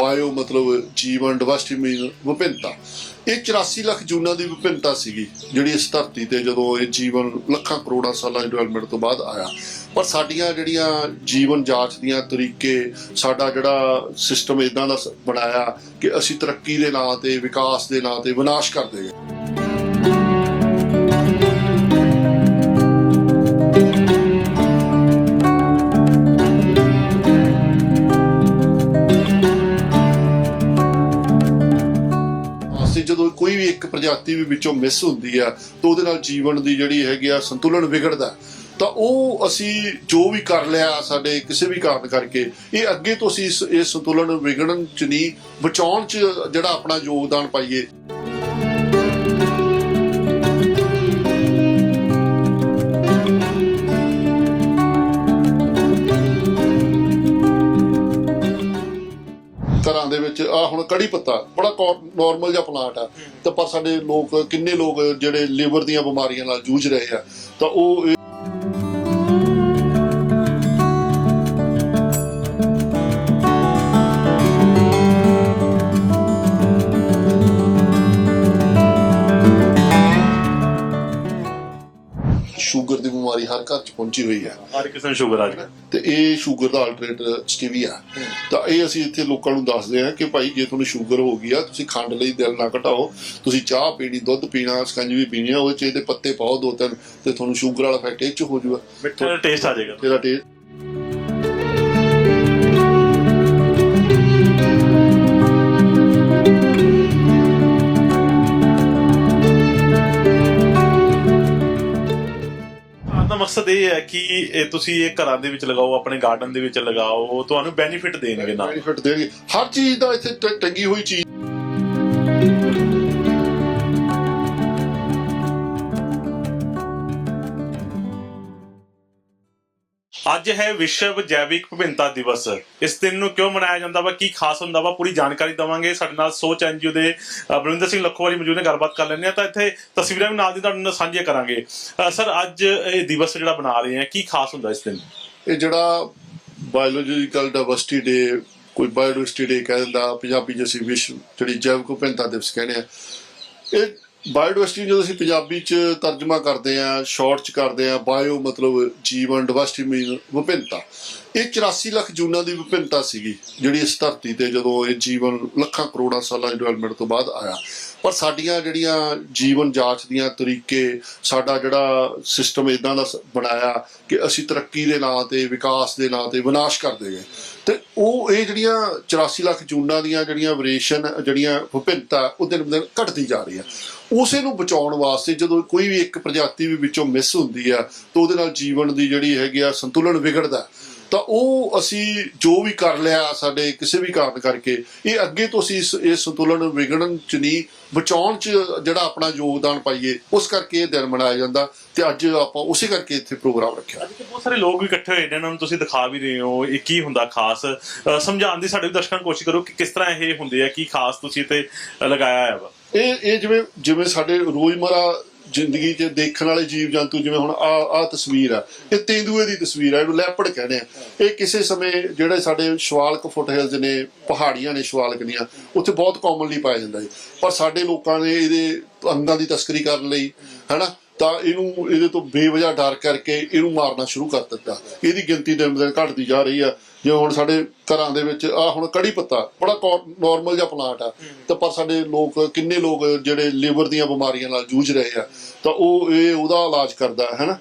Bio ਮਤਲਬ ਜੀਵਨ ਡਿਵਰਸਿਟੀ ਮੀਨ ਵਿਭਿੰਨਤਾ। ਇਹ 84 ਲੱਖ ਜੂਨਾਂ ਦੀ ਵਿਭਿੰਨਤਾ ਸੀਗੀ, ਜਿਹੜੀ ਇਸ ਧਰਤੀ ਤੇ ਜਦੋਂ ਇਹ ਜੀਵਨ ਲੱਖਾਂ ਕਰੋੜਾਂ ਸਾਲਾਂ ਦੀ ਡਿਵੈਲਪਮੈਂਟ ਤੋਂ ਬਾਅਦ ਆਇਆ। ਪਰ ਸਾਡੀਆਂ ਜਿਹੜੀਆਂ ਜੀਵਨ ਜਾਂਚ ਦੀਆਂ ਤਰੀਕੇ, ਸਾਡਾ ਜਿਹੜਾ ਸਿਸਟਮ ਇਦਾਂ ਦਾ ਸ- ਬਣਾਇਆ ਕਿ ਅਸੀਂ ਤਰੱਕੀ ਦੇ ਨਾਂ ਤੇ, ਵਿਕਾਸ ਦੇ ਨਾਂ ਤੇ ਵਿਨਾਸ਼ ਕਰਦੇ ਗਏ। ਪ੍ਰਜਾਤੀ ਵੀ ਵਿੱਚੋਂ ਮਿਸ ਹੁੰਦੀ ਆ ਤਾਂ ਉਹਦੇ ਨਾਲ ਜੀਵਨ ਦੀ ਜਿਹੜੀ ਹੈਗੀ ਆ ਸੰਤੁਲਨ ਵਿਗੜਦਾ। ਤਾਂ ਉਹ ਅਸੀਂ ਜੋ ਵੀ ਕਰ ਲਿਆ ਸਾਡੇ ਕਿਸੇ ਵੀ ਕਾਰਨ ਕਰਕੇ, ਇਹ ਅੱਗੇ ਤੋਂ ਅਸੀਂ ਇਸ ਇਹ ਸੰਤੁਲਨ ਵਿਗੜਨ ਚ ਨਹੀਂ, ਬਚਾਉਣ ਚ ਜਿਹੜਾ ਆਪਣਾ ਯੋਗਦਾਨ ਪਾਈਏ। ਵਿੱਚ ਆ ਹੁਣ ਕੜੀ ਪੱਤਾ ਬੜਾ ਨਾਰਮਲ ਜਿਹਾ ਪਲਾਂਟ ਆ। ਤਾਂ ਪਰ ਸਾਡੇ ਲੋਕ ਕਿੰਨੇ ਲੋਕ ਜਿਹੜੇ ਲਿਵਰ ਦੀਆਂ ਬਿਮਾਰੀਆਂ ਨਾਲ ਜੂਝ ਰਹੇ ਆ ਤਾਂ ਉਹ ਪਹੁੰਚੀ ਹੋਈ ਹੈ। ਹਰ ਕਿਸੇ ਨੂੰ ਸ਼ੂਗਰ ਆ ਜਾਵੇ ਤੇ ਇਹ ਸ਼ੂਗਰ ਦਾ ਆਲਟਰਨੇਟ ਸਟੀਵੀਆ ਤਾਂ ਇਹ ਅਸੀਂ ਇੱਥੇ ਲੋਕਾਂ ਨੂੰ ਦੱਸਦੇ ਹਾਂ ਕਿ ਭਾਈ ਜੇ ਤੁਹਾਨੂੰ ਸ਼ੂਗਰ ਹੋ ਗਈ ਆ ਤੁਸੀਂ ਖੰਡ ਲਈ ਦਿਲ ਨਾ ਘਟਾਓ। ਤੁਸੀਂ ਚਾਹ ਪੀਣੀ ਦੁੱਧ ਪੀਣਾ ਸਕੰਜਵੀ ਪੀਣੀ ਆ ਉਹਦੇ ਚ ਇਹਦੇ ਪੱਤੇ ਪਾਓ ਦੋ ਤਿੰਨ ਤੇ ਤੁਹਾਨੂੰ ਸ਼ੂਗਰ ਵਾਲਾ ਫੈਕਟ ਇਹ ਚ ਹੋ ਜਾਊਗਾ ਮਿੱਠੇ ਟੇਸਟ ਆ ਜਾਏਗਾ। ਤੇਰਾ ਟੇਸਟ ਮਕਸਦ ਇਹ ਹੈ ਕਿ, ਇਹ ਤੁਸੀਂ ਇਹ ਘਰਾਂ ਦੇ ਵਿੱਚ ਲਗਾਓ, ਆਪਣੇ ਗਾਰਡਨ ਦੇ ਵਿੱਚ ਲਗਾਓ ਤੁਹਾਨੂੰ ਬੈਨੀਫਿਟ ਦੇਣਗੇ ਨਾ ਬੈਨੀਫਿਟ ਦੇਣਗੇ। ਹਰ ਚੀਜ਼ ਦਾ ਇੱਥੇ ਟ- ਟੰਗੀ ਹੋਈ ਚੀਜ਼ ਅੱਜ ਹੈ ਵਿਸ਼ਵ ਜੈਵਿਕ ਵਿਭਿੰਨਤਾ ਦਿਵਸ। ਇਸ ਦਿਨ ਨੂੰ ਕਿਉਂ ਮਨਾਇਆ ਜਾਂਦਾ ਵਾ? ਕੀ ਖਾਸ ਹੁੰਦਾ ਵਾ? ਪੂਰੀ ਜਾਣਕਾਰੀ ਦਵਾਂਗੇ। ਸਾਡੇ ਨਾਲ ਸੋਚ ਐਨਜੀਓ ਦੇ ਅ, ਬਲਵਿੰਦਰ ਸਿੰਘ ਲੱਖੋਵਾਲੀ ਮੌਜੂਦ ਨੇ ਗੱਲਬਾਤ ਕਰ ਲੈਂਦੇ ਆ ਤਾਂ ਇੱਥੇ ਤਸਵੀਰਾਂ ਵੀ ਨਾਲ ਦੀ ਤੁਹਾਡੇ ਨਾਲ ਸਾਂਝੀਆਂ ਕਰਾਂਗੇ। ਸਰ ਅੱਜ ਇਹ ਦਿਵਸ ਜਿਹੜਾ ਬਣਾ ਰਹੇ ਆ ਕੀ ਖਾਸ ਹੁੰਦਾ ਇਸ ਦਿਨ? ਇਹ ਜਿਹੜਾ ਬਾਇਓਲੋਜੀਕਲ ਡਾਇਵਰਸਿਟੀ ਡੇ ਕੋਈ ਬਾਇਓਡਾਇਵਰਸਿਟੀ ਡੇ ਕਹਿ ਦਿੰਦਾ ਪੰਜਾਬੀ ਚ ਅਸੀਂ ਵਿਸ਼ਵ ਜਿਹੜੀ ਜੈਵਿਕ ਵਿਭਿੰਨਤਾ ਦਿਵਸ ਕਹਿੰਦੇ ਆ ਇਹ ਬਾਇਓਡਾਇਵਰਸਿਟੀ ਜਦੋਂ ਅਸੀਂ ਪੰਜਾਬੀ ਚ ਤਰਜਮਾ ਕਰਦੇ ਆ ਸ਼ਾਰਟ ਚ ਕਰਦੇ ਆ ਬਾਇਓ ਮਤਲਬ ਜੀਵਨ ਡਾਇਵਰਸਿਟੀ ਮੀਨ ਵਿਭਿੰਨਤਾ, ਇਹ 84 ਲੱਖ ਜੂਨਾਂ ਦੀ ਵਿਭਿੰਨਤਾ ਸੀਗੀ, ਜਿਹੜੀ ਇਸ ਧਰਤੀ ਤੇ ਜਦੋਂ ਇਹ ਜੀਵਨ ਲੱਖਾਂ ਕਰੋੜਾਂ ਸਾਲਾਂ ਦੀ ਡਿਵੈਲਪਮੈਂਟ ਤੋਂ ਬਾਅਦ ਆਇਆ। ਪਰ ਸਾਡੀਆਂ ਜਿਹੜੀਆਂ ਜੀਵਨ ਜਾਂਚ ਦੀਆਂ ਤਰੀਕੇ, ਸਾਡਾ ਜਿਹੜਾ ਸਿਸਟਮ ਇਦਾਂ ਦਾ ਸ- ਬਣਾਇਆ ਕਿ ਅਸੀਂ ਤਰੱਕੀ ਦੇ ਨਾਂ ਤੇ, ਵਿਕਾਸ ਦੇ ਨਾਂ ਤੇ ਵਿਨਾਸ਼ ਕਰਦੇ ਗਏ। ਤੇ ਉਹ, ਇਹ ਜਿਹੜੀਆਂ 84 ਲੱਖ ਜੂਨਾਂ ਦੀਆਂ ਜਿਹੜੀਆਂ ਵੇਰੀਏਸ਼ਨ ਜਿਹੜੀਆਂ ਵਿਭਿੰਨਤਾ, ਉਹ ਦਿਨ ਬ ਦਿਨ ਘਟਦੀ ਜਾ ਰਹੀ ਆ ਉਸੇ ਨੂੰ ਬਚਾਉਣ ਵਾਸਤੇ ਜਦੋਂ ਕੋਈ ਵੀ ਇੱਕ ਪ੍ਰਜਾਤੀ ਵੀ ਵਿੱਚੋਂ ਮਿਸ ਹੁੰਦੀ ਆ ਤਾਂ ਉਹਦੇ ਨਾਲ ਜੀਵਨ ਦੀ ਜਿਹੜੀ ਹੈਗੀ ਆ ਸੰਤੁਲਨ ਵਿਗੜਦਾ। ਤਾਂ ਉਹ ਅਸੀਂ ਜੋ ਵੀ ਕਰ ਲਿਆ ਸਾਡੇ ਕਿਸੇ ਵੀ ਕਾਰਨ ਕਰਕੇ, ਇਹ ਅੱਗੇ ਤੋਂ ਅਸੀਂ ਇਸ, ਇਹ ਸੰਤੁਲਨ ਵਿਗੜਨ ਚ ਨਹੀਂ, ਬਚਾਉਣ ਚ ਜਿਹੜਾ ਆਪਣਾ ਯੋਗਦਾਨ ਪਾਈਏ, ਉਸ ਕਰਕੇ ਇਹ ਦਿਨ ਮਨਾਇਆ ਜਾਂਦਾ ਤੇ ਅੱਜ ਆਪਾਂ ਉਸੇ ਕਰਕੇ ਇੱਥੇ ਪ੍ਰੋਗਰਾਮ ਰੱਖਿਆ। ਅੱਜ ਤੇ ਬਹੁਤ ਸਾਰੇ ਲੋਕ ਵੀ ਇਕੱਠੇ ਹੋਏ ਨੇ, ਇਹਨਾਂ ਨੂੰ ਤੁਸੀਂ ਦਿਖਾ ਵੀ ਰਹੇ ਹੋ, ਇਹ ਕੀ ਹੁੰਦਾ ਖਾਸ? ਸਮਝਾਉਣ ਦੀ ਸਾਡੇ ਦਰਸ਼ਕਾਂ ਨੂੰ ਕੋਸ਼ਿਸ਼ ਕਰੋ ਕਿ ਕਿਸ ਤਰ੍ਹਾਂ ਇਹ ਹੁੰਦੇ ਆ, ਕੀ ਖਾਸ ਤੁਸੀਂ ਤੇ ਲਗਾਇਆ ਹੈ ਵਾ? ਇਹ ਇਹ ਜਿਵੇਂ ਜਿਵੇਂ ਸਾਡੇ ਰੋਜ਼ਮਰਾ ਜ਼ਿੰਦਗੀ 'ਚ ਦੇਖਣ ਵਾਲੇ ਜੀਵ ਜੰਤੂ ਜਿਵੇਂ ਹੁਣ ਆ ਆ ਤਸਵੀਰ ਆ, ਇਹ ਤੇਂਦੂਏ ਦੀ ਤਸਵੀਰ ਆ, ਇਹਨੂੰ ਲੈਪੜ ਕਹਿੰਦੇ ਆ। ਇਹ ਕਿਸੇ ਸਮੇਂ ਜਿਹੜੇ ਸਾਡੇ ਸ਼ਵਾਲਕ ਫੁੱਟਹਿਲਸ ਨੇ, ਪਹਾੜੀਆਂ ਨੇ ਸ਼ਵਾਲਕ ਦੀਆਂ, ਉੱਥੇ ਬਹੁਤ ਕਾਮਨਲੀ ਪਾਇਆ ਜਾਂਦਾ ਹੈ ਪਰ ਸਾਡੇ ਲੋਕਾਂ ਨੇ ਇਹਦੇ ਅੰਗਾਂ ਦੀ ਤਸਕਰੀ ਕਰਨ ਲਈ, ਹੈਨਾ? ਤਾਂ ਇਹਨੂੰ ਇਹਦੇ ਤੋਂ ਬੇਵਜ੍ਹਾ ਡਰ ਕਰਕੇ ਇਹਨੂੰ ਮਾਰਨਾ ਸ਼ੁਰੂ ਕਰ ਦਿੱਤਾ। ਇਹਦੀ ਗਿਣਤੀ ਦਿਨ ਦਿਨ ਘਟਦੀ ਜਾ ਰਹੀ ਆ। ਜਿਵੇਂ ਹੁਣ ਸਾਡੇ ਘਰਾਂ ਦੇ ਵਿੱਚ ਆ ਹੁਣ ਕੜੀ ਪੱਤਾ ਬੜਾ ਨਾਰਮਲ ਜਿਹਾ ਪਲਾਂਟ ਆ। ਤਾਂ ਪਰ ਸਾਡੇ ਲੋਕ ਕਿੰਨੇ ਲੋਕ ਜਿਹੜੇ ਲਿਵਰ ਦੀਆਂ ਬਿਮਾਰੀਆਂ ਨਾਲ ਜੂਝ ਰਹੇ ਆ ਤਾਂ ਉਹ ਇਹ ਉਹਦਾ ਇਲਾਜ ਕਰਦਾ ਹੈ ਨਾ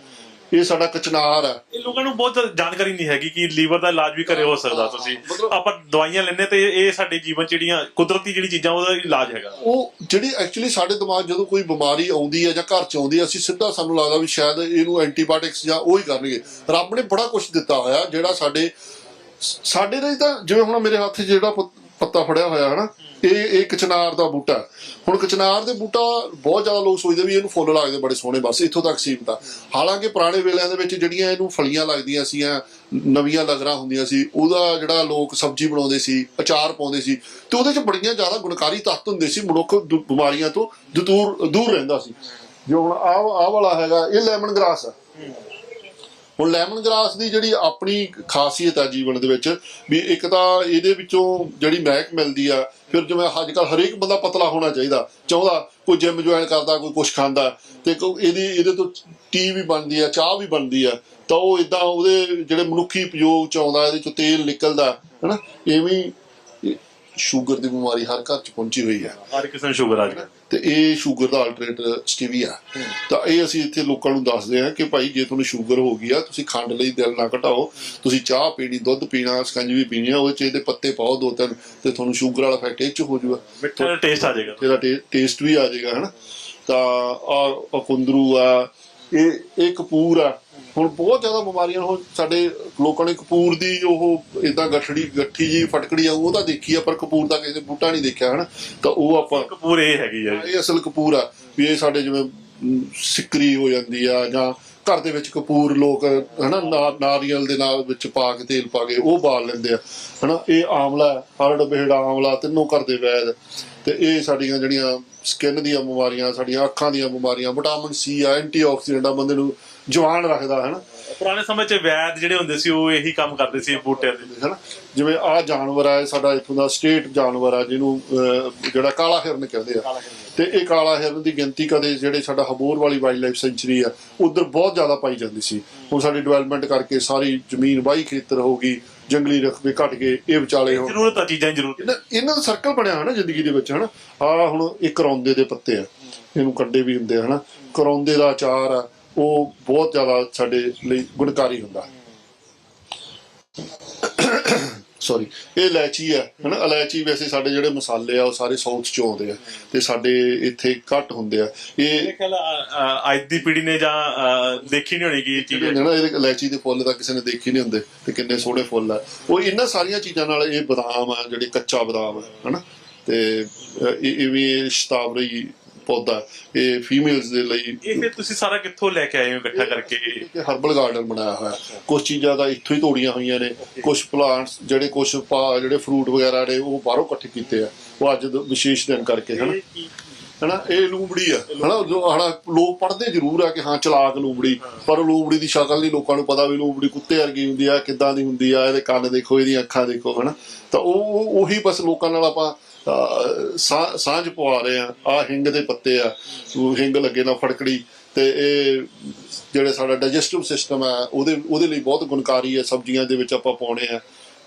ਇਹ ਸਾਡਾ ਕਚਨਾਰ ਆ ਇਹ ਲੋਕਾਂ ਨੂੰ ਬਹੁਤ ਜਾਣਕਾਰੀ ਨਹੀਂ ਹੈਗੀ ਕਿ ਲੀਵਰ ਦਾ ਇਲਾਜ ਵੀ ਘਰੇ ਹੋ ਸਕਦਾ ਤੁਸੀਂ। ਆਪਾਂ ਦਵਾਈਆਂ ਲੈਂਦੇ ਤੇ ਇਹ ਸਾਡੇ ਜੀਵਨ ਜਿਹੜੀਆਂ ਕੁਦਰਤੀ ਜਿਹੜੀ ਚੀਜ਼ਾਂ ਉਹਦਾ ਇਲਾਜ ਹੈਗਾ। ਉਹ ਜਿਹੜੀ ਐਕਚੁਅਲੀ ਸਾਡੇ ਦਿਮਾਗ ਜਦੋਂ ਕੋਈ ਬਿਮਾਰੀ ਆਉਂਦੀ ਹੈ ਜਾਂ ਘਰ ਚ ਆਉਂਦੀ ਹੈ ਅਸੀਂ ਸਿੱਧਾ ਸਾਨੂੰ ਲੱਗਦਾ ਵੀ ਸ਼ਾਇਦ ਇਹਨੂੰ ਐਂਟੀਬਾਇਓਟਿਕਸ ਜਾਂ ਉਹ ਹੀ ਕਰਨਗੇ। ਰੱਬ ਨੇ ਬੜਾ ਕੁਝ ਦਿੱਤਾ ਹੋਇਆ ਜਿਹੜਾ ਸਾਡੇ ਸਾਡੇ ਲਈ ਤਾਂ ਜਿਵੇਂ ਹੁਣ ਮੇਰੇ ਹੱਥ 'ਚ ਜਿਹੜਾ ਪੱਤਾ ਫੜਿਆ ਹੋਇਆ ਹੈ ਨਾ ਇਹ ਇਹ ਕਚਨਾਰ ਦਾ ਬੂਟਾ। ਹੁਣ ਕਚਨਾਰ ਦੇ ਬੂਟਾ ਬਹੁਤ ਜ਼ਿਆਦਾ ਲੋਕ ਸੋਚਦੇ ਵੀ ਇਹਨੂੰ ਫੁੱਲ ਲੱਗਦੇ ਬੜੇ ਸੋਹਣੇ, ਬਸ ਇੱਥੋਂ ਤੱਕ ਸੀਮਤ ਆ। ਹਾਲਾਂਕਿ ਪੁਰਾਣੇ ਵੇਲਿਆਂ ਦੇ ਵਿੱਚ ਜਿਹੜੀਆਂ ਇਹਨੂੰ ਫਲੀਆਂ ਲੱਗਦੀਆਂ ਸੀਆਂ, ਨਵੀਆਂ ਲਗਰਾਂ ਹੁੰਦੀਆਂ ਸੀ, ਉਹਦਾ ਜਿਹੜਾ ਲੋਕ ਸਬਜ਼ੀ ਬਣਾਉਂਦੇ ਸੀ, ਅਚਾਰ ਪਾਉਂਦੇ ਸੀ, ਤੇ ਉਹਦੇ 'ਚ ਬੜੀਆਂ ਜ਼ਿਆਦਾ ਗੁਣਕਾਰੀ ਤੱਤ ਹੁੰਦੇ ਸੀ, ਮਨੁੱਖ ਬਿਮਾਰੀਆਂ ਤੋਂ ਦੂਰ ਦੂਰ ਰਹਿੰਦਾ ਸੀ। ਜੋ ਹੁਣ ਆਹ ਆਹ ਵਾਲਾ ਹੈਗਾ, ਇਹ ਲੈਮਨ ਗ੍ਰਾਸ ਆ। ਹੁਣ ਲੈਮਨ ਗ੍ਰਾਸ ਦੀ ਜਿਹੜੀ ਆਪਣੀ ਖਾਸੀਅਤ ਹੈ ਜੀਵਨ ਦੇ ਵਿੱਚ, ਵੀ ਇੱਕ ਤਾਂ ਇਹਦੇ ਵਿੱਚੋਂ ਜਿਹੜੀ ਮਹਿਕ ਮਿਲਦੀ ਆ, ਫਿਰ ਜਿਵੇਂ ਅੱਜ ਕੱਲ ਹਰੇਕ ਬੰਦਾ ਪਤਲਾ ਹੋਣਾ ਚਾਹੀਦਾ। ਚਾਹੁੰਦਾ ਕੋਈ ਜਿਮ ਜੁਆਇਨ ਕਰਦਾ, ਕੋਈ ਕੁਝ ਖਾਂਦਾ, ਤੇ ਇਹਦੀ, ਇਹਦੇ ਤੋਂ ਟੀ ਵੀ ਬਣਦੀ ਆ, ਚਾਹ ਵੀ ਬਣਦੀ ਆ, ਤਾਂ ਉਹ ਇਦਾਂ ਉਹਦੇ ਜਿਹੜੇ ਮਨੁੱਖੀ ਉਪਯੋਗ ਚ ਆਉਂਦਾ, ਇਹਦੇ ਚੋਂ ਤੇਲ ਨਿਕਲਦਾ, ਹਨਾ? ਐਵੇਂ ਹੀ ਸ਼ੂਗਰ ਦੀ ਬਿਮਾਰੀ ਹਰ ਘਰ ਚ ਪਹੁੰਚੀ ਹੋਈ ਹੈ ਹਰ ਕਿਸੇ ਨੂੰ ਸ਼ੂਗਰ ਆ ਗਿਆ ਤੇ ਇਹ ਸ਼ੂਗਰ ਦਾ ਆਲਟਰਨੇਟਰ ਸਟੀਵੀਆ ਤਾਂ ਇਹ ਅਸੀਂ ਇੱਥੇ ਲੋਕਾਂ ਨੂੰ ਦੱਸਦੇ ਹਾਂ ਕਿ ਭਾਈ ਜੇ ਤੁਹਾਨੂੰ ਸ਼ੂਗਰ ਹੋ ਗਈ ਆ ਤੁਸੀਂ ਖੰਡ ਲਈ ਦਿਲ ਨਾ ਘਟਾਓ। ਤੁਸੀਂ ਚਾਹ ਪੀਣੀ ਦੁੱਧ ਪੀਣਾ ਸਕੰਜਵੀ ਪੀਣੀ ਆ ਉਹਦੇ ਚ ਇਹਦੇ ਪੱਤੇ ਪਾਓ ਦੋ ਤਿੰਨ ਤੇ ਤੁਹਾਨੂੰ ਸ਼ੂਗਰ ਵਾਲਾ ਫੈਕਟ ਇਹ ਚ ਹੋ ਜਾਊਗਾ ਮਿੱਠੇ ਦਾ ਟੇਸਟ ਆ ਜਾਏਗਾ। ਤੇਰਾ ਟੇਸਟ ਵੀ ਆ ਜਾਏਗਾ ਹਨਾ। ਤਾਂ ਆ ਕੁੰਦਰੂ ਆ ਇਹ ਇਹ ਕਪੂਰ ਆ। ਹੁਣ ਬਹੁਤ ਜ਼ਿਆਦਾ ਬਿਮਾਰੀਆਂ ਹੁਣ ਸਾਡੇ ਲੋਕਾਂ ਨੇ ਕਪੂਰ ਦੀ ਉਹ ਇਦਾਂ ਗੱਠੜੀ ਗੱਠੀ ਜੀ ਫਟਕੜੀ ਆ ਉਹ ਤਾਂ ਦੇਖੀ ਆ ਪਰ ਕਪੂਰ ਦਾ ਕਿਸੇ ਬੂਟਾ ਨਹੀਂ ਦੇਖਿਆ ਹਨਾ? ਤਾਂ ਉਹ ਆਪਾਂ ਕਪੂਰ ਇਹ ਹੈਗੀ ਆ ਇਹ ਅਸਲ ਕਪੂਰ ਆ ਵੀ ਇਹ ਸਾਡੇ ਜਿਵੇਂ ਸਿੱਕਰੀ ਹੋ ਜਾਂਦੀ ਆ ਜਾਂ ਘਰ ਦੇ ਵਿੱਚ ਕਪੂਰ ਲੋਕ ਹਨਾ ਨਾਰੀਅਲ ਦੇ ਨਾਲ ਵਿੱਚ ਪਾ ਕੇ ਤੇਲ ਪਾ ਕੇ ਉਹ ਬਾਲ ਲੈਂਦੇ ਆ। ਹਨਾ ਇਹ ਆਮਲਾ ਹਰੜ ਬੇੜਾ ਆਮਲਾ ਤਿੰਨੋਂ ਘਰ ਦੇ ਵੈਦ। ਤੇ ਇਹ ਸਾਡੀਆਂ ਜਿਹੜੀਆਂ ਸਕਿਨ ਦੀਆਂ ਬਿਮਾਰੀਆਂ ਸਾਡੀਆਂ ਅੱਖਾਂ ਦੀਆਂ ਬਿਮਾਰੀਆਂ ਵਿਟਾਮਿਨ ਸੀ ਆ ਐਂਟੀਆਕਸੀਡੈਂਟ ਆ ਬੰਦੇ ਨੂੰ ਜਵਾਨ ਰੱਖਦਾ ਹਨਾ। ਪੁਰਾਣੇ ਸਮੇਂ 'ਚ ਵੈਦ ਜਿਹੜੇ ਹੁੰਦੇ ਸੀ ਉਹ ਇਹੀ ਕੰਮ ਕਰਦੇ ਸੀ ਬੂਟਿਆਂ ਦੇ। ਹਨਾ ਜਿਵੇਂ ਆ ਜਾਨਵਰ ਆ ਸਾਡਾ ਇੱਥੋਂ ਦਾ ਸਟੇਟ ਜਾਨਵਰ ਆ ਜਿਹਨੂੰ ਜਿਹੜਾ ਕਾਲਾ ਹਿਰਨ ਕਹਿੰਦੇ ਆ। ਤੇ ਇਹ ਕਾਲਾ ਹਿਰਨ ਦੀ ਗਿਣਤੀ ਕਦੇ ਜਿਹੜੇ ਸਾਡਾ ਹਬੋਰ ਵਾਲੀ ਵਾਈਲਡ ਲਾਈਫ ਸੈਂਚੁਰੀ ਆ ਉਧਰ ਬਹੁਤ ਜ਼ਿਆਦਾ ਪਾਈ ਜਾਂਦੀ ਸੀ। ਹੁਣ ਸਾਡੀ ਡਿਵੈਲਪਮੈਂਟ ਕਰਕੇ ਸਾਰੀ ਜ਼ਮੀਨ ਵਾਹੀ ਖੇਤਰ ਹੋ ਗਈ ਜੰਗਲੀ ਰਕਬੇ ਘਟ ਗਏ ਇਹ ਵਿਚਾਲੇ ਹੁਣ ਜ਼ਰੂਰਤ ਆ ਚੀਜ਼ਾਂ ਦੀ ਜ਼ਰੂਰਤ ਇਹਨਾਂ ਦਾ ਸਰਕਲ ਬਣਿਆ ਨਾ ਜ਼ਿੰਦਗੀ ਦੇ ਵਿੱਚ ਹਨਾ? ਆ ਹੁਣ ਇਹ ਕਰੌਂਦੇ ਦੇ ਪੱਤੇ ਆ। ਇਹਨੂੰ ਕੰਡੇ ਵੀ ਹੁੰਦੇ ਆ ਹਨਾ? ਕਰੌਂਦੇ ਦਾ ਅਚਾਰ ਆ ਉਹ ਬਹੁਤ ਜ਼ਿਆਦਾ ਸਾਡੇ ਲਈ ਗੁਣਕਾਰੀ ਹੁੰਦਾ। ਸੌਰੀ ਇਹ ਇਲਾਇਚੀ ਆ ਹਨਾ? ਇਲਾਇਚੀ ਵੈਸੇ ਸਾਡੇ ਜਿਹੜੇ ਮਸਾਲੇ ਆ ਉਹ ਸਾਰੇ ਸਾਊਥ ਚ ਆਉਂਦੇ ਆ ਤੇ ਸਾਡੇ ਇੱਥੇ ਘੱਟ ਹੁੰਦੇ ਆ। ਇਹ ਖਿਆਲ ਅੱਜ ਦੀ ਪੀੜ੍ਹੀ ਨੇ ਜਾਂ ਦੇਖੀ ਨਹੀਂ ਹੋਣੀ ਕਿ ਇਹ ਚੀਜ਼? ਜਿਹੜੇ ਨੇ ਇਹਦੇ ਇਲਾਇਚੀ ਦੇ ਫੁੱਲ ਤਾਂ ਕਿਸੇ ਨੇ ਦੇਖੇ ਨਹੀਂ ਹੁੰਦੇ ਤੇ ਕਿੰਨੇ ਸੋਹਣੇ ਫੁੱਲ ਆ। ਉਹ ਇਹਨਾਂ ਸਾਰੀਆਂ ਚੀਜ਼ਾਂ ਨਾਲ ਇਹ ਬਦਾਮ ਆ ਜਿਹੜੇ ਕੱਚਾ ਬਦਾਮ ਆ ਹਨਾ? ਤੇ ਇਹ ਇਹ ਵੀ ਸ਼ਤਾਵਰੀ ਪੌਦਾ ਇਹ ਫੀਮੇਲਸ ਦੇ ਲਈ ਇਹ ਫਿਰ ਤੁਸੀਂ ਸਾਰਾ ਕਿੱਥੋਂ ਲੈ ਕੇ ਆਏ ਹੋ ਇਕੱਠਾ ਕਰਕੇ? ਹਰਬਲ ਗਾਰਡਨ ਬਣਾਇਆ ਹੋਇਆ। ਕੁਝ ਚੀਜ਼ਾਂ ਤਾਂ ਇੱਥੋਂ ਹੀ ਤੋੜੀਆਂ ਹੋਈਆਂ ਨੇ। ਕੁਝ ਪਲਾਂਟਸ ਜਿਹੜੇ ਕੁਝ ਜਿਹੜੇ ਫਰੂਟ ਵਗੈਰਾ ਨੇ ਉਹ ਬਾਹਰੋਂ ਇਕੱਠੇ ਕੀਤੇ ਆ। ਉਹ ਅੱਜ ਵਿਸ਼ੇਸ਼ ਦਿਨ ਕਰਕੇ ਹਨਾ? ਹਨਾ? ਇਹ ਲੂੰਬੜੀ ਆ। ਹਨਾ? ਹਨਾ ਲੋਕ ਪੜ੍ਹਦੇ ਜ਼ਰੂਰ ਆ ਕਿ ਹਾਂ ਚਲਾਕ ਲੂੰਬੜੀ। ਪਰ ਲੂੰਬੜੀ ਦੀ ਸ਼ਕਲ ਨਹੀਂ ਲੋਕਾਂ ਨੂੰ ਪਤਾ ਵੀ ਲੂੰਬੜੀ ਕੁੱਤੇ ਵਰਗੀ ਹੁੰਦੀ ਆ ਕਿੱਦਾਂ ਦੀ ਹੁੰਦੀ ਆ ਇਹਦੇ ਕੰਨ ਦੇਖੋ ਇਹਦੀਆਂ ਅੱਖਾਂ ਦੇਖੋ ਹਨਾ? ਤਾਂ ਉਹ ਉਹ- ਬਸ ਲੋਕਾਂ ਨਾਲ ਆਪਾਂ ਸਾਂਝ ਪਵਾ ਰਹੇ ਆ ਆ ਹਿੰਗ ਦੇ ਪੱਤੇ ਆ ਹਿੰਗ ਲੱਗੇ ਨਾ ਫੜਕੜੀ ਤੇ ਇਹ ਜਿਹੜੇ ਸਾਡਾ ਡਾਈਜੈਸਟਿਵ ਸਿਸਟਮ ਆ ਉਹਦੇ ਉਹਦੇ ਲਈ ਬਹੁਤ ਗੁਣਕਾਰੀ ਹੈ ਸਬਜ਼ੀਆਂ ਦੇ ਵਿੱਚ ਆਪਾਂ ਪਾਉਣੇ ਆ।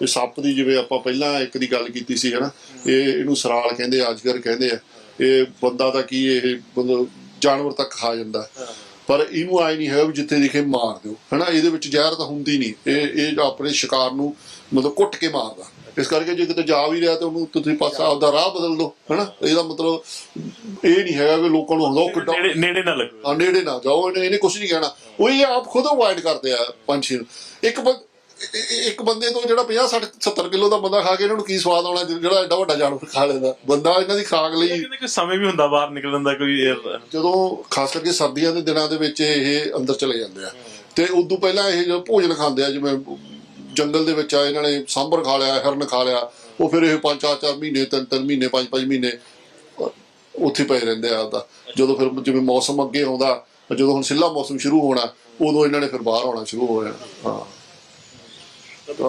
ਇਹ ਸੱਪ ਦੀ ਜਿਵੇਂ ਆਪਾਂ ਪਹਿਲਾਂ ਇੱਕ ਦੀ ਗੱਲ ਕੀਤੀ ਸੀ ਹਨਾ ਇਹ ਇਹਨੂੰ ਸਰਾਲ ਕਹਿੰਦੇ ਆ, ਅਜਗਰ ਕਹਿੰਦੇ ਆ। ਇਹ ਬੰਦਾ ਦਾ ਕੀ ਇਹ ਮਤਲਬ ਜਾਨਵਰ ਤੱਕ ਖਾ ਜਾਂਦਾ। ਪਰ ਇਹਨੂੰ ਆਈ ਨਹੀਂ ਹੈ ਵੀ ਜਿੱਥੇ ਦਿਖੇ ਮਾਰ ਦਿਓ। ਹਨਾ ਇਹਦੇ ਵਿੱਚ ਜ਼ਹਿਰ ਤਾਂ ਹੁੰਦੀ ਨਹੀਂ। ਇਹ ਇਹ ਆਪਣੇ ਸ਼ਿਕਾਰ ਨੂੰ ਮਤਲਬ ਕੁੱਟ ਕੇ ਮਾਰਦਾ। ਇਸ ਕਰਕੇ ਜੇ ਕਿਤੇ ਜਾ ਵੀ ਰਿਹਾ ਤਾਂ ਉਹਨੂੰ ਤੁਸੀਂ ਪਾਸਾ ਆਪਦਾ ਰਾਹ ਬਦਲ ਦਿਓ ਹਨਾ? ਇਹਦਾ ਮਤਲਬ ਇਹ ਨਹੀਂ ਹੈਗਾ ਕਿ ਲੋਕਾਂ ਨੂੰ ਕਿੱਡਾ ਨੇੜੇ ਨੇੜੇ ਨਾ ਲੱਗੋ। ਆ ਨੇੜੇ ਨਾ ਜਾਓ ਇਹਨੇ ਇਹਨੇ ਕੁਝ ਨਹੀਂ ਕਹਿਣਾ। ਉਹ ਇਹ ਆਪ ਖੁਦ ਅਵਾਇਡ ਕਰਦੇ ਆ ਪੰਛੀ ਨੂੰ। ਇੱਕ ਇੱਕ ਬੰਦੇ ਤੋਂ ਜਿਹੜਾ 50 60 70 ਕਿਲੋ ਦਾ ਬੰਦਾ ਖਾ ਕੇ ਇਹਨਾਂ ਨੂੰ ਕੀ ਸਵਾਦ ਆਉਣਾ ਜਿਹੜਾ ਐਡਾ ਵੱਡਾ ਜਾਨਵਰ ਖਾ ਲੈਂਦਾ। ਬੰਦਾ ਇਹਨਾਂ ਦੀ ਖਾਕ ਲਈ ਕੋਈ ਸਮੇਂ ਵੀ ਹੁੰਦਾ ਬਾਹਰ ਨਿਕਲਣ ਦਾ ਕੋਈ ਜਦੋਂ ਖਾਸ ਕਰਕੇ ਸਰਦੀਆਂ ਦੇ ਦਿਨਾਂ ਦੇ ਵਿੱਚ ਇਹ ਅੰਦਰ ਚਲੇ ਜਾਂਦੇ ਆ। ਤੇ ਉਦੋਂ ਪਹਿਲਾਂ ਇਹ ਜੋ ਭੋਜਨ ਖਾਂਦੇ ਆ ਜਿਵੇਂ ਜੰਗਲ ਦੇ ਵਿੱਚ ਆ ਇਹਨਾਂ ਨੇ ਸਾਂਬਰ ਖਾ ਲਿਆ ਹਿਰਨ ਖਾ ਲਿਆ। ਉਹ ਫਿਰ ਇਹ ਪੰਜ ਚਾਰ ਚਾਰ ਮਹੀਨੇ ਤਿੰਨ ਤਿੰਨ ਮਹੀਨੇ ਪੰਜ ਪੰਜ ਮਹੀਨੇ ਅਹ, ਉੱਥੇ ਪਏ ਰਹਿੰਦੇ ਆ ਆਪਦਾ। ਜਦੋਂ ਫਿਰ ਜਿਵੇਂ ਮੌਸਮ ਅੱਗੇ ਆਉਂਦਾ ਜਦੋਂ ਹੁਣ ਸਿੱਲਾ ਮੌਸਮ ਸ਼ੁਰੂ ਹੋਣਾ ਉਦੋਂ ਇਹਨਾਂ ਨੇ ਫਿਰ ਬਾਹਰ ਆਉਣਾ ਸ਼ੁਰੂ ਹੋ ਜਾਣਾ। ਹਾਂ।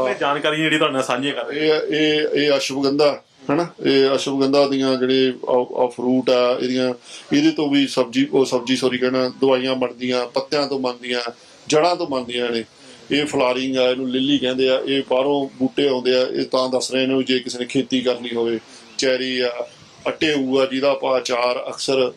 ਇਹ ਜਾਣਕਾਰੀ ਜਿਹੜੀ ਤੁਹਾਡੇ ਨਾਲ ਸਾਂਝੀ ਕਰ ਰਹੇ ਇਹ ਇਹ ਇਹ ਅਸ਼ਵਗੰਧਾ ਹਨਾ? ਇਹ ਅਸ਼ਵਗੰਧਾ ਦੀਆਂ ਜਿਹੜੇ ਆ ਫਰੂਟ ਆ ਇਹਦੀਆਂ ਇਹਦੇ ਤੋਂ ਵੀ ਸਬਜੀ ਉਹ ਸਬਜੀ ਸੌਰੀ ਕਹਿਣਾ ਦਵਾਈਆਂ ਬਣਦੀਆਂ ਪੱਤਿਆਂ ਤੋਂ ਬਣਦੀਆਂ ਜੜਾਂ ਤੋਂ ਬਣਦੀਆਂ ਨੇ। ਇਹ ਫਲਾਰਿੰਗ ਆ, ਇਹਨੂੰ ਲਿੱਲੀ ਕਹਿੰਦੇ ਆ, ਇਹ ਬਾਹਰੋਂ ਬੂਟੇ ਆਉਂਦੇ ਆ, ਇਹ ਤਾਂ ਦੱਸ ਰਹੇ ਨੇ ਜੇ ਕਿਸੇ ਨੇ ਖੇਤੀ ਕਰਨੀ ਹੋਵੇ, ਚੈਰੀ ਆ, ਅਟੇ ਆ, ਜਿਹਦਾ ਆਪਾਂ ਅਚਾਰ ਅਕਸਰ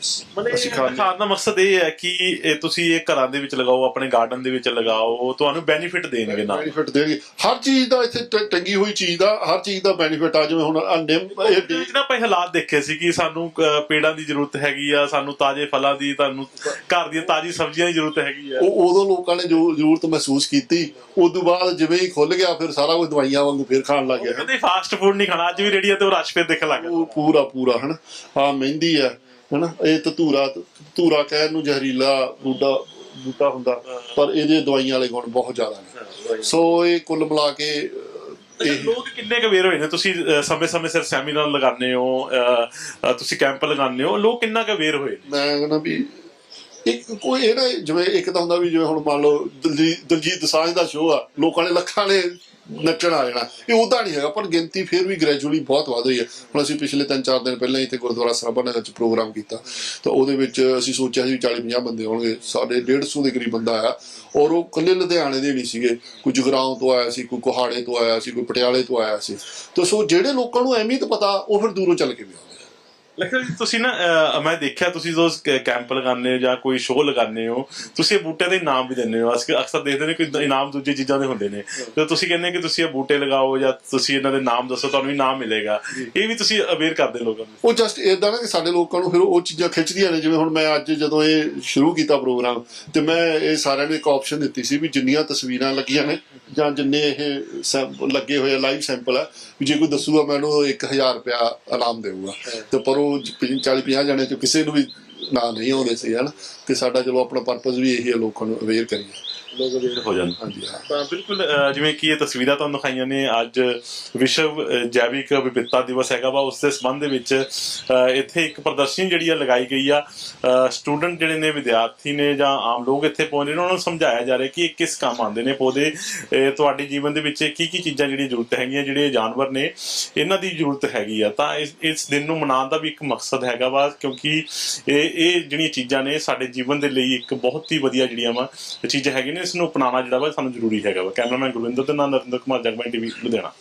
ਅਸੀਂ ਖਾਂਦੇ- ਖਾਣ ਦਾ ਮਕਸਦ ਇਹ ਹੈ ਕਿ ਇਹ ਤੁਸੀਂ ਇਹ ਘਰਾਂ ਦੇ ਵਿੱਚ ਲਗਾਓ ਆਪਣੇ ਗਾਰਡਨ ਦੇ ਵਿੱਚ ਲਗਾਓ ਤੁਹਾਨੂੰ ਬੈਨੀਫਿਟ ਦੇਣਗੇ ਨਾਲ। ਬੈਨੀਫਿਟ ਦੇਣਗੇ। ਹਰ ਚੀਜ਼ ਦਾ ਇੱਥੇ ਟ- ਟੰਗੀ ਹੋਈ ਚੀਜ਼ ਦਾ ਹਰ ਚੀਜ਼ ਦਾ ਬੈਨੀਫਿਟ ਆ ਜਿਵੇਂ ਹੁਣ ਆਹ ਨਿੰਮ ਇਹ ਇਹਦੇ ਵਿੱਚ ਨਾ ਆਪਾਂ ਇਹ ਹਾਲਾਤ ਦੇਖੇ ਸੀ ਕਿ ਸਾਨੂੰ ਅਹ, ਪੇੜਾਂ ਦੀ ਜ਼ਰੂਰਤ ਹੈਗੀ ਆ ਸਾਨੂੰ ਤਾਜ਼ੇ ਫਲਾਂ ਦੀ ਤੁਹਾਨੂੰ ਘਰ ਦੀਆਂ ਤਾਜ਼ੀ ਸਬਜ਼ੀਆਂ ਦੀ ਜ਼ਰੂਰਤ ਹੈਗੀ ਆ। ਉਹ ਉਦੋਂ ਲੋਕਾਂ ਨੇ ਜੋ ਜ਼ਰੂਰਤ ਮਹਿਸੂਸ ਕੀਤੀ ਉਸ ਤੋਂ ਬਾਅਦ ਜਿਵੇਂ ਹੀ ਖੁੱਲ ਗਿਆ ਫਿਰ ਸਾਰਾ ਕੁਝ ਦਵਾਈਆਂ ਵਾਂਗੂ ਫਿਰ ਖਾਣ ਲੱਗ ਗਿਆ। ਕਹਿੰਦੇ ਫਾਸਟ ਫੂਡ ਨਹੀਂ ਖਾਣਾ ਅੱਜ ਵੀ ਰੇੜੀ ਤੇ ਉਹ ਰਸ਼ ਫਿਰ ਦੇਖਣ ਲੱਗ ਉਹ ਪੂਰਾ ਪੂਰਾ ਹਨ? ਆ ਮਹਿੰਦੀ ਆ ਹਨਾ? ਇਹ ਧਤੂਰਾ ਧਤੂਰਾ ਕਹਿਣ ਨੂੰ ਜ਼ਹਿਰੀਲਾ ਬੂਟਾ ਬੂਟਾ ਹੁੰਦਾ ਪਰ ਇਹਦੇ ਦਵਾਈਆਂ ਵਾਲੇ ਗੁਣ ਬਹੁਤ ਜ਼ਿਆਦਾ ਨੇ। ਸੋ ਇਹ ਕੁੱਲ ਮਿਲਾ ਕੇ ਲੋਕ ਕਿੰਨੇ ਕੁ ਵੇਰ ਹੋਏ ਨੇ? ਤੁਸੀਂ ਸਮੇਂ-ਸਮੇਂ ਸਿਰ ਸੈਮੀਨਾਰ ਲਗਾਉਂਦੇ ਹੋ ਤੁਸੀਂ ਕੈਂਪ ਲਗਾਉਂਦੇ ਹੋ ਲੋਕ ਕਿੰਨਾ ਕੁ ਵੇਰ ਹੋਏ ਮੈਂ ਕਹਿੰਦਾ ਵੀ ਇੱਕ ਕੋਈ ਇਹ ਨਾ ਜਿਵੇਂ ਇੱਕ ਤਾਂ ਹੁੰਦਾ ਵੀ ਜਿਵੇਂ ਹੁਣ ਮੰਨ ਲਓ ਦਲਜੀਤ ਦਲਜੀਤ ਦਸਾਂਝ ਦਾ ਸ਼ੋਅ ਆ ਲੋਕਾਂ ਨੇ ਲੱਖਾਂ ਨੇ ਨੱਚਣ ਆ ਜਾਣਾ। ਇਹ ਉਦਾਂ ਨਹੀਂ ਹੈਗਾ, ਪਰ ਗਿਣਤੀ ਫਿਰ ਵੀ ਗ੍ਰੈਜੂਅਲੀ ਬਹੁਤ ਵਧ ਰਹੀ ਹੈ। ਹੁਣ ਅਸੀਂ ਪਿਛਲੇ 3-4 ਦਿਨ ਪਹਿਲਾਂ ਇੱਥੇ ਗੁਰਦੁਆਰਾ ਸਰਾਭਾ ਨਗਰ ਚ ਪ੍ਰੋਗਰਾਮ ਕੀਤਾ। ਤਾਂ ਉਹਦੇ ਵਿੱਚ ਅਸੀਂ ਸੋਚਿਆ ਸੀ 40-50 ਬੰਦੇ ਹੋਣਗੇ। ਸਾਡੇ 150 ਦੇ ਕਰੀਬ ਬੰਦਾ ਆਇਆ। ਔਰ ਉਹ ਕੱਲੇ ਲੁਧਿਆਣੇ ਦੇ ਨਹੀਂ ਸੀਗੇ। ਕੋਈ ਜਗਰਾਉਂ ਤੋਂ ਆਇਆ ਸੀ, ਕੋਈ ਕੋਹਾੜੇ ਤੋਂ ਆਇਆ ਸੀ, ਕੋਈ ਪਟਿਆਲੇ ਤੋਂ ਆਇਆ ਸੀ। ਤਾਂ ਸੋ ਜਿਹੜੇ ਲੋਕਾਂ ਨੂੰ ਅਹਿਮੀਅਤ ਪਤਾ, ਉਹ ਫਿਰ ਦੂਰੋਂ ਚੱਲ ਕੇ ਵੀ ਆਉਂਦੇ ਆ। ਲਖਨ ਜੀ ਤੁਸੀਂ ਨਾ ਅਹ, ਮੈਂ ਦੇਖਿਆ ਤੁਸੀਂ ਜੋ ਕੈਂਪ ਲਗਾਉਂਦੇ ਹੋ ਜਾਂ ਕੋਈ ਸ਼ੋਅ ਲਗਾਉਂਦੇ ਹੋ ਤੁਸੀਂ ਇਹ ਬੂਟਿਆਂ ਦੇ ਇਨਾਮ ਵੀ ਦਿੰਦੇ ਹੋ। ਅਸੀਂ ਅਕਸਰ ਦੇਖਦੇ ਨੇ ਕੋਈ ਇਨਾਮ ਦੂਜੀ ਚੀਜ਼ਾਂ ਦੇ ਹੁੰਦੇ ਨੇ। ਤੇ ਤੁਸੀਂ ਕਹਿੰਦੇ ਕਿ ਤੁਸੀਂ ਇਹ ਬੂਟੇ ਲਗਾਓ ਜਾਂ ਤੁਸੀਂ ਇਹਨਾਂ ਦੇ ਨਾਮ ਦੱਸੋ ਤੁਹਾਨੂੰ ਇਨਾਮ ਮਿਲੇਗਾ। ਇਹ ਵੀ ਤੁਸੀਂ ਅਵੇਅਰ ਕਰਦੇ ਲੋਕਾਂ ਨੂੰ। ਉਹ ਜਸਟ ਇਦਾਂ ਨਾ ਕਿ ਸਾਡੇ ਲੋਕਾਂ ਨੂੰ ਫਿਰ ਉਹ ਚੀਜ਼ਾਂ ਖਿੱਚਦੀਆਂ ਨੇ ਜਿਵੇਂ ਹੁਣ ਮੈਂ ਅੱਜ ਜਦੋਂ ਇਹ ਸ਼ੁਰੂ ਕੀਤਾ ਪ੍ਰੋਗਰਾਮ ਤੇ ਮੈਂ ਇਹ ਸਾਰਿਆਂ ਨੂੰ ਇੱਕ ਆਪਸ਼ਨ ਦਿੱਤੀ ਸੀ ਵੀ ਜਿੰਨੀਆਂ ਤਸਵੀਰਾਂ ਲੱਗੀਆਂ ਨੇ ਜਾਂ ਜਿੰਨੇ ਇਹ ਸੈਂਪ- ਲੱਗੇ ਹੋਏ ਲਾਈਵ ਸੈਂਪਲ ਆ ਵੀ ਜੇ ਕੋਈ ਦੱਸੂਗਾ ਮੈਨੂੰ 1000 ਰੁਪਿਆ ਇਨਾਮ ਦੇਊਗਾ। ਤੇ ਪਰ ਉਹ 40 50 ਜਣੇ ਚੋਂ ਕਿਸੇ ਨੂੰ ਵੀ ਨਾਂ ਨਹੀਂ ਆਉਂਦੇ ਸੀ, ਹਨ? ਤੇ ਸਾਡਾ ਚਲੋ ਆਪਣਾ ਪਰਪਸ ਵੀ ਇਹੀ ਹੈ ਲੋਕਾਂ ਨੂੰ ਅਵੇਅਰ ਕਰੀਏ। ਲੋਕ ਅਵੇਅਰ ਹੋ ਜਾਂਦੇ ਹਾਂਜੀ। ਹਾਂ ਤਾਂ ਬਿਲਕੁਲ ਅਹ, ਜਿਵੇਂ ਕਿ ਇਹ ਤਸਵੀਰਾਂ ਤੁਹਾਨੂੰ ਦਿਖਾਈਆਂ ਨੇ ਅੱਜ ਵਿਸ਼ਵ ਅਹ, ਜੈਵਿਕ ਵਿਭਿੰਨਤਾ ਦਿਵਸ ਹੈਗਾ ਵਾ। ਉਸ ਦੇ ਸੰਬੰਧ ਦੇ ਵਿੱਚ ਅਹ, ਇੱਥੇ ਇੱਕ ਪ੍ਰਦਰਸ਼ਨੀ ਜਿਹੜੀ ਆ ਲਗਾਈ ਗਈ ਆ। ਸਟੂਡੈਂਟ ਜਿਹੜੇ ਨੇ ਵਿਦਿਆਰਥੀ ਨੇ ਜਾਂ ਆਮ ਲੋਕ ਇੱਥੇ ਪਹੁੰਚੇ ਨੇ ਉਹਨਾਂ ਨੂੰ ਸਮਝਾਇਆ ਜਾ ਰਿਹਾ ਕਿ ਇਹ ਕਿਸ ਕੰਮ ਆਉਂਦੇ ਨੇ ਪੌਦੇ। ਇਹ ਤੁਹਾਡੇ ਜੀਵਨ ਦੇ ਵਿੱਚ ਕੀ ਕੀ ਚੀਜ਼ਾਂ ਜਿਹੜੀਆਂ ਜ਼ਰੂਰਤ ਹੈਗੀਆਂ ਜਿਹੜੇ ਜਾਨਵਰ ਨੇ ਇਹਨਾਂ ਦੀ ਜ਼ਰੂਰਤ ਹੈਗੀ ਆ। ਤਾਂ ਇਸ ਇਸ ਦਿਨ ਨੂੰ ਮਨਾਉਣ ਦਾ ਵੀ ਇੱਕ ਮਕਸਦ ਹੈਗਾ ਵਾ ਕਿਉਂਕਿ ਇਹ ਇਹ ਜਿਹੜੀਆਂ ਚੀਜ਼ਾਂ ਨੇ ਸਾਡੇ ਜੀਵਨ ਦੇ ਲਈ ਇੱਕ ਬਹੁਤ ਹੀ ਵਧੀਆ ਜਿਹੜੀਆਂ ਵਾ ਚੀਜ਼ਾਂ ਹੈਗੀਆਂ ਨੇ। ਇਸ ਨੂੰ ਅਪਣਾਉਣਾ ਜਿਹੜਾ ਵਾ ਸਾਨੂੰ ਜ਼ਰੂਰੀ ਹੈਗਾ ਵਾ। ਕੈਮਰਾਮੈਨ ਗੁਰਵਿੰਦਰ ਦੇ ਨਾਲ ਨਰਿੰਦਰ ਕੁਮਾਰ ਜਗਮਨ ਟੀਵੀ, ਲੁਧਿਆਣਾ।